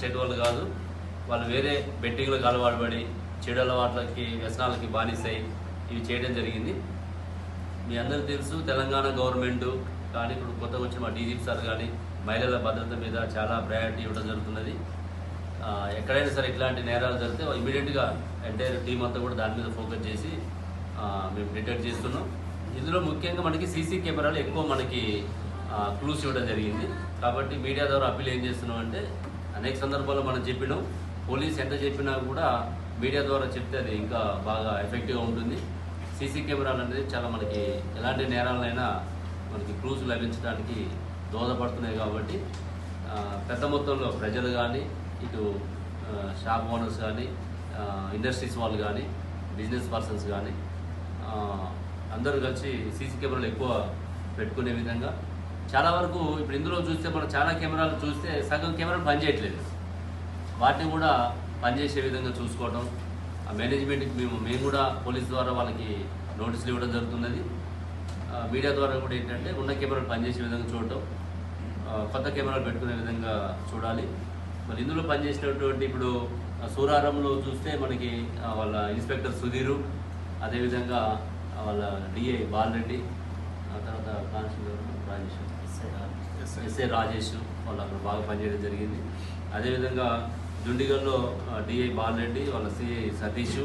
చెట్టు వాళ్ళు కాదు. వాళ్ళు బెట్టింగ్లకు అలవాటు పడి చెడు అలవాట్లకి వ్యసనాలకి బానిసాయి ఇవి చేయడం జరిగింది. మీ అందరికీ తెలుసు తెలంగాణ గవర్నమెంట్ కానీ ఇప్పుడు కొత్తగా వచ్చిన మా డీజీపీ సార్ కానీ మహిళల భద్రత మీద చాలా ప్రయారిటీ ఇవ్వడం జరుగుతున్నది. ఎక్కడైనా సరే ఇట్లాంటి నేరాలు జరిగితే ఇమీడియట్గా ఎంటైర్ టీం అంతా కూడా దాని మీద ఫోకస్ చేసి మేము డిటెక్ట్ చేస్తున్నాం. ఇందులో ముఖ్యంగా మనకి సీసీ కెమెరాలు ఎక్కువ మనకి క్లూస్ ఇవ్వడం జరిగింది. కాబట్టి మీడియా ద్వారా అప్పీల్ ఏం చేస్తున్నాం అంటే అనేక సందర్భాల్లో మనం చెప్పినాం. పోలీస్ ఎంత చెప్పినా కూడా మీడియా ద్వారా చెప్తే అది ఇంకా బాగా ఎఫెక్టివ్గా ఉంటుంది. సీసీ కెమెరాలు అనేది చాలా మనకి ఎలాంటి నేరాలైనా మనకి క్లూస్ లభించడానికి దోహదపడుతున్నాయి కాబట్టి పెద్ద మొత్తంలో ప్రజలు కానీ ఇటు షాప్ ఓనర్స్ కానీ ఇండస్ట్రీస్ వాళ్ళు కానీ బిజినెస్ పర్సన్స్ కానీ అందరూ కలిసి సీసీ కెమెరాలు ఎక్కువ పెట్టుకునే విధంగా చాలా వరకు ఇప్పుడు ఇందులో చూస్తే మనం చాలా కెమెరాలు చూస్తే సగం కెమెరాలు పనిచేయట్లేదు వాటిని కూడా పనిచేసే విధంగా చూసుకోవడం ఆ మేనేజ్మెంట్కి మేము మేము కూడా పోలీస్ ద్వారా వాళ్ళకి నోటీసులు ఇవ్వడం జరుగుతున్నది. మీడియా ద్వారా కూడా ఏంటంటే ఉన్న కెమెరాలు పనిచేసే విధంగా చూడటం కొత్త కెమెరాలు పెట్టుకునే విధంగా చూడాలి. మరి ఇందులో పనిచేసినటువంటి ఇప్పుడు సూరారంలో చూస్తే మనకి వాళ్ళ ఇన్స్పెక్టర్ సుధీరు అదేవిధంగా వాళ్ళ డిఏ బాలరెడ్డి ఆ తర్వాత కానిస్టేబుల్ రాజేష్. ఎస్ఏ రాజేష్. వాళ్ళు అక్కడ బాగా పనిచేయడం జరిగింది. అదేవిధంగా దుండిగల్లో డిఐ బాలరెడ్డి వాళ్ళ సిఐ సతీష్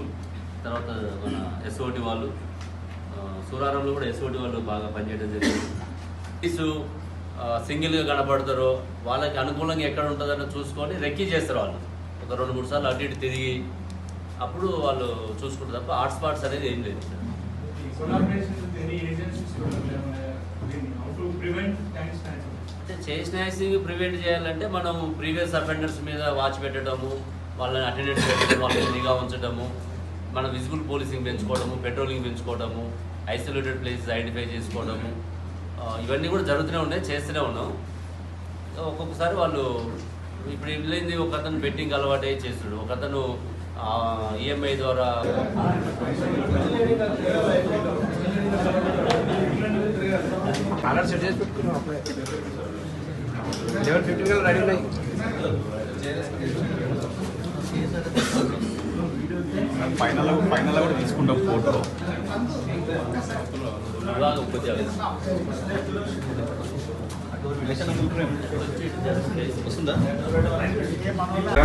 తర్వాత మన ఎస్ఓటి వాళ్ళు సూరారంలో కూడా ఎస్ఓటి వాళ్ళు బాగా పనిచేయడం జరిగింది. ఆ, సింగిల్గా కనపడతారో వాళ్ళకి అనుకూలంగా ఎక్కడ ఉంటుందో చూసుకొని రెక్కీ చేస్తారు వాళ్ళు. ఒక రెండు మూడు సార్లు అటు ఇటు తిరిగి అప్పుడు వాళ్ళు చూసుకుంటారు తప్ప హాట్ స్పాట్స్ అనేది ఏం లేదు. Collaboration with any agencies to uh, how to prevent time snatching. అంటే చైన్ స్నాచింగ్ ప్రివెంట్ చేయాలంటే మనం ప్రీవియస్ అఫెండర్స్ మీద వాచ్ పెట్టడము వాళ్ళని అటెండెన్స్ పెట్టడం వాళ్ళని నిఘా ఉంచడము మన విజిబుల్ పోలీసింగ్ పెంచుకోవడము పెట్రోలింగ్ పెంచుకోవడము ఐసోలేటెడ్ ప్లేసెస్ ఐడెంటిఫై చేసుకోవడము ఇవన్నీ కూడా జరుగుతూనే ఉన్నాయి చేస్తూనే ఉన్నాం సో ఒక్కొక్కసారి వాళ్ళు ఇప్పుడు వెళ్ళింది ఒక అతను బెట్టింగ్ అలవాటు అయ్యి చేస్తున్నాడు ఒక అతను ఈఎంఐ ద్వారా ఆర్డర్ సెట్ చేసి పెట్టుకున్నాం అప్పుడే లెవెన్ ఫిఫ్టీన్ కల్లా రెడీ ఉన్నాయి ఫైనల్ ఫైనల్ కూడా తీసుకుంటాం photo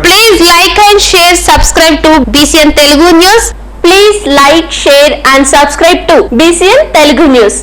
Please like and share, subscribe to BCN Telugu News. Please like, share and subscribe to BCN Telugu News.